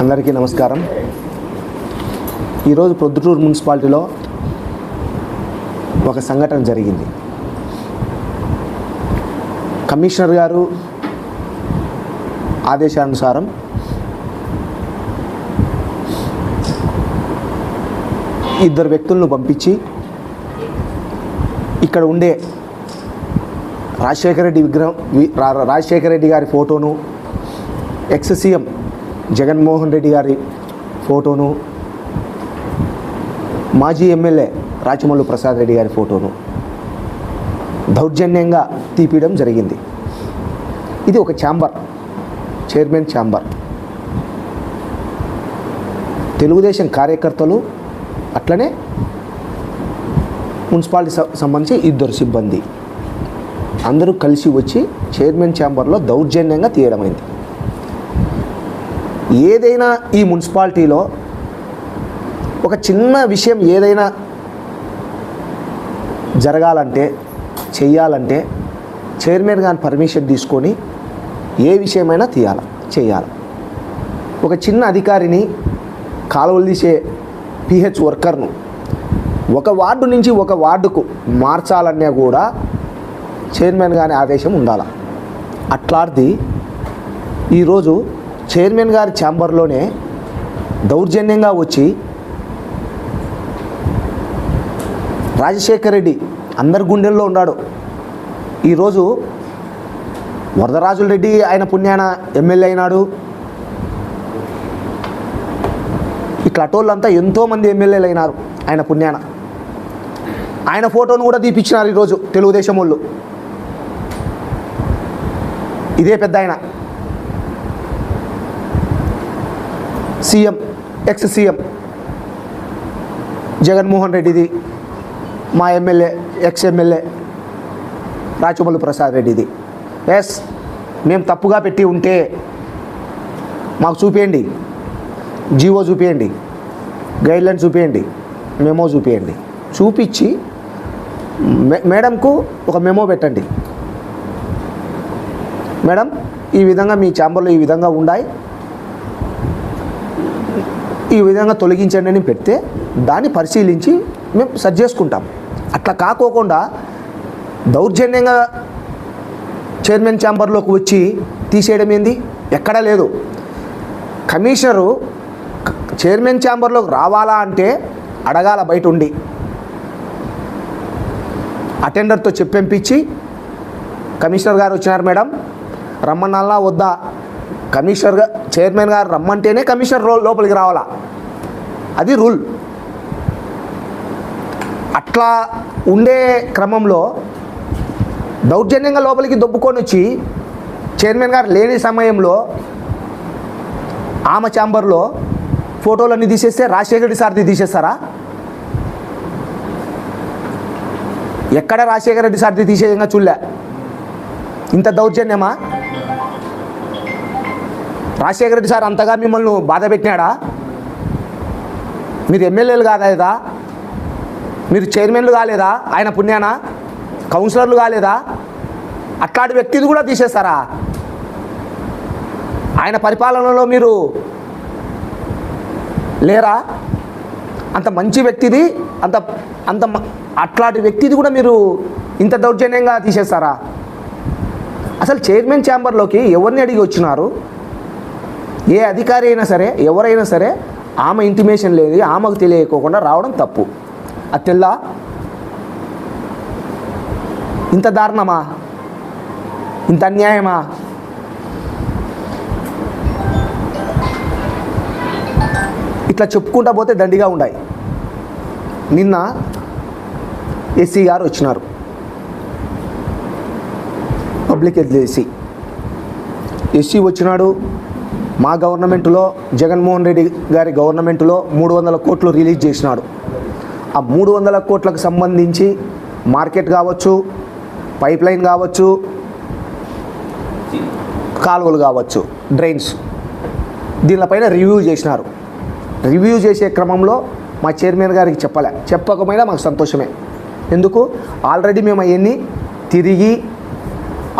అందరికీ నమస్కారం. ఈరోజు ప్రొద్దుటూరు మున్సిపాలిటీలో ఒక సంఘటన జరిగింది. కమిషనర్ గారు ఆదేశానుసారం ఇద్దరు వ్యక్తులను పంపించి ఇక్కడ ఉండే రాజశేఖర రెడ్డి విగ్రహం రాజశేఖర రెడ్డి గారి ఫోటోను ఎక్స్ సీఎం జగన్మోహన్ రెడ్డి గారి ఫోటోను మాజీ ఎమ్మెల్యే రాచమల్లు ప్రసాద్ రెడ్డి గారి ఫోటోను దౌర్జన్యంగా తీపియడం జరిగింది. ఇది ఒక ఛాంబర్ చైర్మన్ ఛాంబర్. తెలుగుదేశం కార్యకర్తలు అట్లనే మున్సిపాలిటీ స- సంబంధించి ఇద్దరు సిబ్బంది. అందరూ కలిసి వచ్చి చైర్మన్ ఛాంబర్లో దౌర్జన్యంగా తీయడమైంది. ఏదైనా ఈ మున్సిపాలిటీలో ఒక చిన్న విషయం ఏదైనా జరగాలంటే చెయ్యాలంటే చైర్మన్ గారి పర్మిషన్ తీసుకొని ఏ విషయమైనా తీయాలి చేయాలి. ఒక చిన్న అధికారిని కాలువలు తీసే పిహెచ్ వర్కర్ను ఒక వార్డు నుంచి ఒక వార్డుకు మార్చాలన్నా కూడా చైర్మన్ గారి ఆదేశం ఉండాలి. అట్లాంటిది ఈరోజు చైర్మన్ గారి ఛాంబర్లోనే దౌర్జన్యంగా వచ్చి రాజశేఖర్ రెడ్డి అందరి గుండెల్లో ఉన్నాడు. ఈరోజు వరదరాజుల రెడ్డి ఆయన పుణ్యాన ఎమ్మెల్యే అయినాడు. ఇట్లా అటోళ్ళంతా ఎంతోమంది ఎమ్మెల్యేలు అయినారు ఆయన పుణ్యాన. ఆయన ఫోటోను కూడా తీపిచ్చినారు ఈరోజు తెలుగుదేశం వాళ్ళు. ఇదే పెద్ద ఆయన. సీఎం ఎక్స్ సీఎం జగన్మోహన్ రెడ్డిది మా MLA ex MLA Rachamallu Prasad రెడ్డిది. ఎస్ మేము తప్పుగా పెట్టి ఉంటే మాకు చూపించండి జీవో చూపించండి గైడ్లైన్ చూపించండి మెమో చూపించండి చూపించి మేడంకు ఒక మెమో పెట్టండి. మేడం ఈ విధంగా మీ ఛాంబర్లో ఈ విధంగా ఉండాయి. ఈ విధంగా తొలగించండి అని పెడితే దాన్ని పరిశీలించి మేము సరి చేసుకుంటాం. అట్లా కాకోకుండా దౌర్జన్యంగా చైర్మన్ ఛాంబర్లోకి వచ్చి తీసేయడం ఏంది? ఎక్కడా లేదు. కమిషనరు చైర్మన్ ఛాంబర్లోకి రావాలా అంటే అడగాల బయట ఉండి అటెండర్తో చెప్పంపించి కమిషనర్ గారు వచ్చినారు మేడం. రమ్మనాలా వద్దా? కమిషనర్గా చైర్మన్ గారు రమ్మంటేనే కమిషనర్ రోల్ లోపలికి రావాలా? అది రూల్. అట్లా ఉండే క్రమంలో దౌర్జన్యంగా లోపలికి దొబ్బుకొని వచ్చి చైర్మన్ గారు లేని సమయంలో ఆమె ఛాంబర్లో ఫోటోలన్నీ తీసేస్తే రాజశేఖర రెడ్డి సార్ది తీసేస్తారా? ఎక్కడ రాజశేఖర రెడ్డి సార్ది తీసేయంగా చూడలే. ఇంత దౌర్జన్యమా? రాజశేఖర రెడ్డి సార్ అంతగా మిమ్మల్ని బాధ పెట్టినాడా? మీరు ఎమ్మెల్యేలు కాలేదా? మీరు చైర్మన్లు కాలేదా? ఆయన పుణ్యానా? కౌన్సిలర్లు కాలేదా? అట్లాంటి వ్యక్తిది కూడా తీసేస్తారా? ఆయన పరిపాలనలో మీరు లేరా? అంత మంచి వ్యక్తిది అంత అంత మ- అట్లాంటి వ్యక్తిది కూడా మీరు ఇంత దౌర్జన్యంగా తీసేస్తారా? అసలు చైర్మన్ ఛాంబర్లోకి ఎవరిని అడిగి వచ్చినారు? ఏ అధికారి అయినా సరే ఎవరైనా సరే ఆమె ఇంటిమేషన్ లేదు ఆమెకు తెలియకోకుండా రావడం తప్పు. అది తెల్లా? ఇంత దారుణమా? ఇంత అన్యాయమా? ఇట్లా చెప్పుకుంటా పోతే దండిగా ఉన్నాయి నిన్న ఎస్సీ గారు వచ్చినారు. పబ్లిక్ ఎస్సీ ఎస్సీ వచ్చినాడు మా గవర్నమెంట్లో జగన్మోహన్ రెడ్డి గారి గవర్నమెంట్లో మూడు వందల కోట్లు రిలీజ్ చేసినాడు. ఆ మూడు వందల కోట్లకు సంబంధించి మార్కెట్ కావచ్చు పైప్ లైన్ కావచ్చు కాలువలు కావచ్చు డ్రైన్స్ దీనిపైన రివ్యూ చేసినారు. రివ్యూ చేసే క్రమంలో మా చైర్మన్ గారికి చెప్పలే. చెప్పకపోయినా మాకు సంతోషమే. ఎందుకు? ఆల్రెడీ మేము అవన్నీ తిరిగి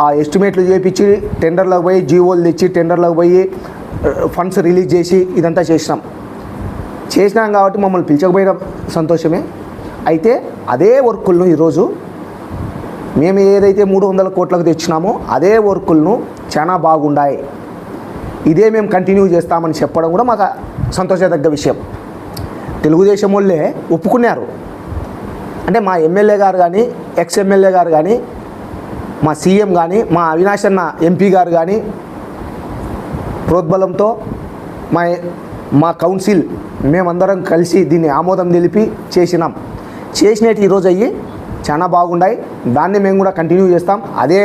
ఆ ఎస్టిమేట్లు చేపించి టెండర్లకు పోయి జీవోలు తెచ్చి టెండర్లకు పోయి ఫండ్స్ రిలీజ్ చేసి ఇదంతా చేసినాం. చేసినాం కాబట్టి మమ్మల్ని పిలిచకపోయిన సంతోషమే. అయితే అదే వర్కులను ఈరోజు మేము ఏదైతే మూడు వందల కోట్లకు తెచ్చినామో అదే వర్కులను చాలా బాగుండాయి. ఇదే మేము కంటిన్యూ చేస్తామని చెప్పడం కూడా మాకు సంతోషదగ్గ విషయం. తెలుగుదేశం వాళ్ళే ఒప్పుకున్నారు. అంటే మా ఎమ్మెల్యే గారు కానీ ఎక్స్ ఎమ్మెల్యే గారు కానీ మా సీఎం కానీ మా అవినాష్ అన్న ఎంపీ గారు కానీ ప్రోద్బలంతో మా మా కౌన్సిల్ మేమందరం కలిసి దీన్ని ఆమోదం తెలిపి చేసినాం. చేసినట్టు ఈరోజు అయ్యి చాలా బాగున్నాయి దాన్ని మేము కూడా కంటిన్యూ చేస్తాం. అదే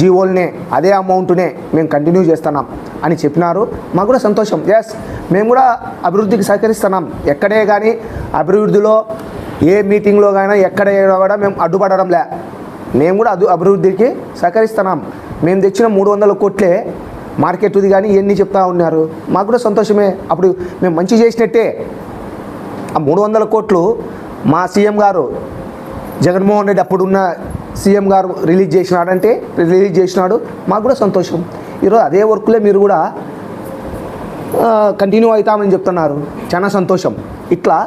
జీవోల్నే అదే అమౌంట్నే మేము కంటిన్యూ చేస్తున్నాం అని చెప్పినారు. మాకు కూడా సంతోషం. ఎస్ మేము కూడా అభివృద్ధికి సహకరిస్తున్నాం. ఎక్కడే కానీ అభివృద్ధిలో ఏ మీటింగ్లో కానీ ఎక్కడ కూడా మేము అడ్డుపడడంలే మేము కూడా అభివృద్ధికి సహకరిస్తున్నాం. మేము తెచ్చిన మూడు వందల కోట్లే మార్కెట్ది కానీ ఇవన్నీ చెప్తా ఉన్నారు. మాకు కూడా సంతోషమే. అప్పుడు మేము మంచి చేసినట్టే. ఆ మూడు వందల కోట్లు మా సీఎం గారు జగన్మోహన్ రెడ్డి అప్పుడున్న సీఎం గారు రిలీజ్ చేసినాడంటే రిలీజ్ చేసినాడు. మాకు కూడా సంతోషం. ఈరోజు అదే వర్క్లే మీరు కూడా కంటిన్యూ అవుతామని చెప్తున్నారు. చాలా సంతోషం. ఇట్లా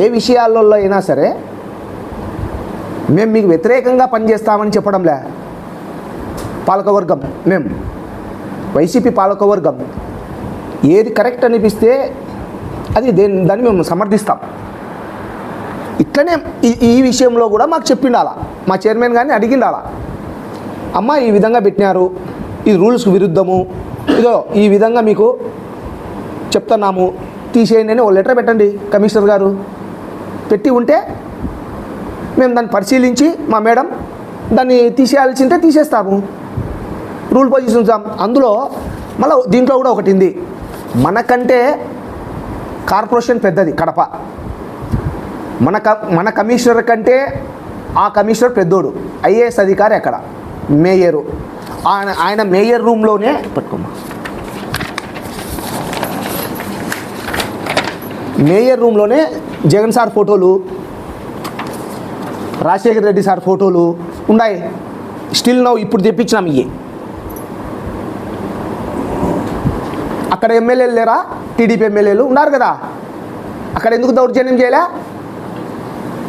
ఏ విషయాలలో అయినా సరే మేము మీకు వ్యతిరేకంగా పనిచేస్తామని చెప్పడంలే. పాలకవర్గం మేము. వైసీపీ పాలకవర్గం ఏది కరెక్ట్ అనిపిస్తే అది దేని దాన్ని మేము సమర్థిస్తాం. ఇట్లనే ఈ ఈ విషయంలో కూడా మాకు చెప్పిండాలా. మా చైర్మన్ గారిని అడిగిండాలా. అమ్మ ఈ విధంగా పెట్టినారు. ఇది రూల్స్కు విరుద్ధము. ఇదో ఈ విధంగా మీకు చెప్తున్నాము. తీసేయండి అని ఓ లెటర్ పెట్టండి కమిషనర్ గారు. పెట్టి ఉంటే మేము దాన్ని పరిశీలించి మా మేడం దాన్ని తీసేయాల్సింటే తీసేస్తాము. రూల్ పొజిషన్స్ అందులో మళ్ళీ దీంట్లో కూడా ఒకటి ఉంది. మనకంటే కార్పొరేషన్ పెద్దది కడప. మన క మన కమిషనర్ కంటే ఆ కమిషనర్ పెద్దోడు. ఐఏఎస్ అధికారి అక్కడ మేయరు. ఆయన ఆయన మేయర్ రూమ్లోనే పెట్టుకున్నా మేయర్ రూమ్లోనే జగన్ సార్ ఫోటోలు రాజశేఖర రెడ్డి సార్ ఫోటోలు ఉన్నాయి. స్టిల్ నవ్వు ఇప్పుడు తెప్పించినాం ఇవి అక్కడ ఎమ్మెల్యేలు లేరా? టీడీపీ ఎమ్మెల్యేలు ఉన్నారు కదా. అక్కడ ఎందుకు దౌర్జన్యం చేయలే?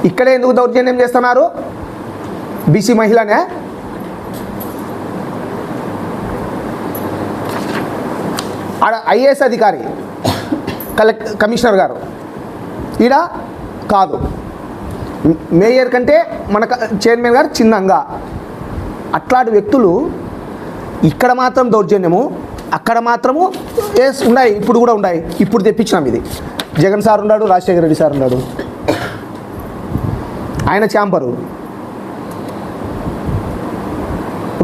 ఇక్కడే ఎందుకు దౌర్జన్యం చేస్తున్నారు? బీసీ మహిళనే? ఆడ ఐఏఎస్ అధికారి కలెక్ట్ కమిషనర్ గారు. ఈడ కాదు. మేయర్ కంటే మన క- చైర్మన్ గారు చిన్నంగా. అట్లాంటి వ్యక్తులు ఇక్కడ మాత్రం దౌర్జన్యము. అక్కడ మాత్రము ఏస్ ఉన్నాయి ఇప్పుడు కూడా ఉన్నాయి. ఇప్పుడు తెప్పించినాం ఇది. జగన్ సార్ ఉన్నాడు రాజశేఖర రెడ్డి సార్ ఉన్నాడు. ఆయన ఛాంపరు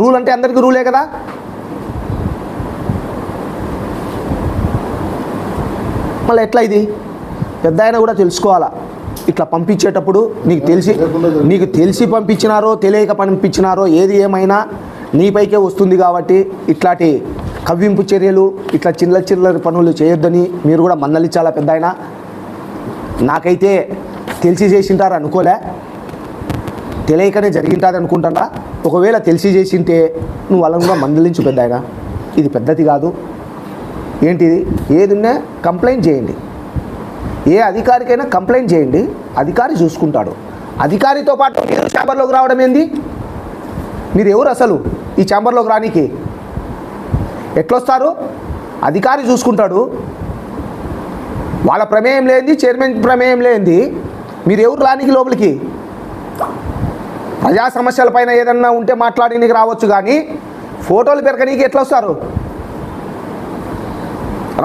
రూల్ అంటే అందరికీ రూలే కదా? మళ్ళీ ఎట్లా ఇది? పెద్ద ఆయన కూడా తెలుసుకోవాలా? ఇట్లా పంపించేటప్పుడు నీకు తెలిసి నీకు తెలిసి పంపించినారో తెలియక పంపించినారో ఏది ఏమైనా నీపైకే వస్తుంది కాబట్టి ఇట్లాంటి కవ్వింపు చర్యలు ఇట్లా చిన్న చిల్లర పనులు చేయొద్దని మీరు కూడా మందలించాలా పెద్ద ఆయన. నాకైతే తెలిసి చేసింటారు అనుకోలే. తెలియకనే జరిగింటారు అనుకుంటారా? ఒకవేళ తెలిసి చేసింటే నువ్వు వాళ్ళని కూడా మందలించు పెద్ద ఆయన. ఇది పెద్దది కాదు. ఏంటిది? ఏదున్నా కంప్లైంట్ చేయండి. ఏ అధికారికైనా కంప్లైంట్ చేయండి. అధికారి చూసుకుంటాడు. అధికారితో పాటు మీరు ఛాంబర్లోకి రావడం ఏంది? మీరు ఎవరు అసలు ఈ ఛాంబర్లోకి రానికి? ఎట్లొస్తారు? అధికారి చూసుకుంటాడు. వాళ్ళ ప్రమేయం లేనిది చైర్మన్ ప్రమేయం లేనిది మీరు ఎవరు రానికి లోపలికి? ప్రజా సమస్యల పైన ఏదన్నా ఉంటే మాట్లాడడానికి రావచ్చు కానీ ఫోటోలు పెరగనీకి ఎట్లా వస్తారు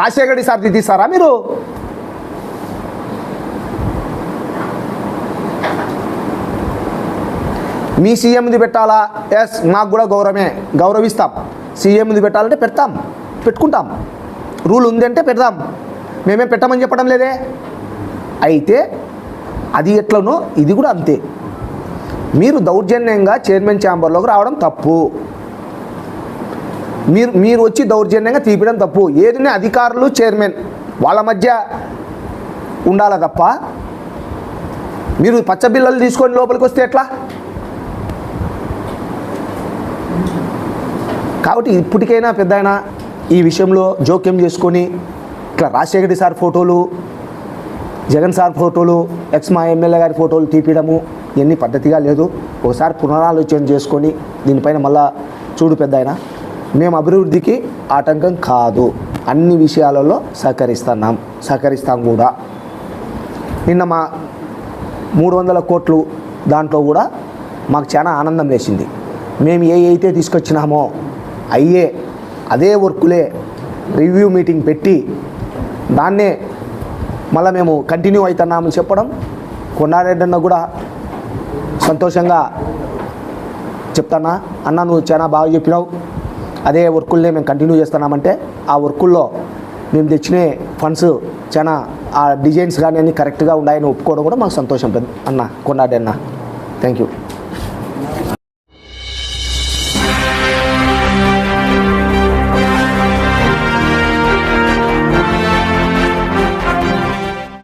రాజశేఖర రెడ్డి సార్ తీస్తారా మీరు? మీ సీఎంది పెట్టాలా? ఎస్ మాకు కూడా గౌరవమే. గౌరవిస్తాం. సీఎం ముందు పెట్టాలంటే పెడతాం పెట్టుకుంటాం. రూల్ ఉంది అంటే పెడదాం. మేమే పెట్టమని చెప్పడం లేదే. అయితే అది ఎట్లనో ఇది కూడా అంతే. మీరు దౌర్జన్యంగా చైర్మన్ ఛాంబర్లోకి రావడం తప్పు. మీరు మీరు వచ్చి దౌర్జన్యంగా తీపడం తప్పు. ఏదైనా అధికారులు చైర్మన్ వాళ్ళ మధ్య ఉండాలా తప్ప? మీరు పచ్చబిల్లలు తీసుకొని లోపలికి వస్తే ఎట్లా? కాబట్టి ఇప్పటికైనా పెద్ద ఈ విషయంలో జోక్యం చేసుకొని ఇట్లా రాజశేఖర సార్ ఫోటోలు జగన్ సార్ ఫోటోలు ఎక్స్ మా ఎమ్మెల్యే గారి ఫోటోలు తీపియడము ఇవన్నీ పద్ధతిగా లేదు. ఒకసారి పునరాలోచన చేసుకొని దీనిపైన మళ్ళా చూడు పెద్ద ఆయన మేము అభివృద్ధికి ఆటంకం కాదు. అన్ని విషయాలలో సహకరిస్తున్నాం సహకరిస్తాం కూడా. నిన్న మా మూడు వందల కోట్లు దాంట్లో కూడా మాకు చాలా ఆనందం వేసింది మేము ఏ అయితే తీసుకొచ్చినామో అయ్యే అదే వర్కులే రివ్యూ మీటింగ్ పెట్టి దాన్నే మళ్ళీ మేము కంటిన్యూ అవుతున్నామని చెప్పడం కొన్నారెడ్డి అన్న కూడా సంతోషంగా చెప్తానా అన్న నువ్వు చాలా బాగా చెప్పినావు. అదే వర్కుల్నే మేము కంటిన్యూ చేస్తున్నామంటే ఆ వర్కుల్లో మేము తెచ్చిన ఫండ్స్ చాలా ఆ డిజైన్స్ కానీ అన్నీ కరెక్ట్గా ఉన్నాయని ఒప్పుకోవడం కూడా మాకు సంతోషం పెద్ద అన్న కొన్నాడన్న థ్యాంక్ యూ.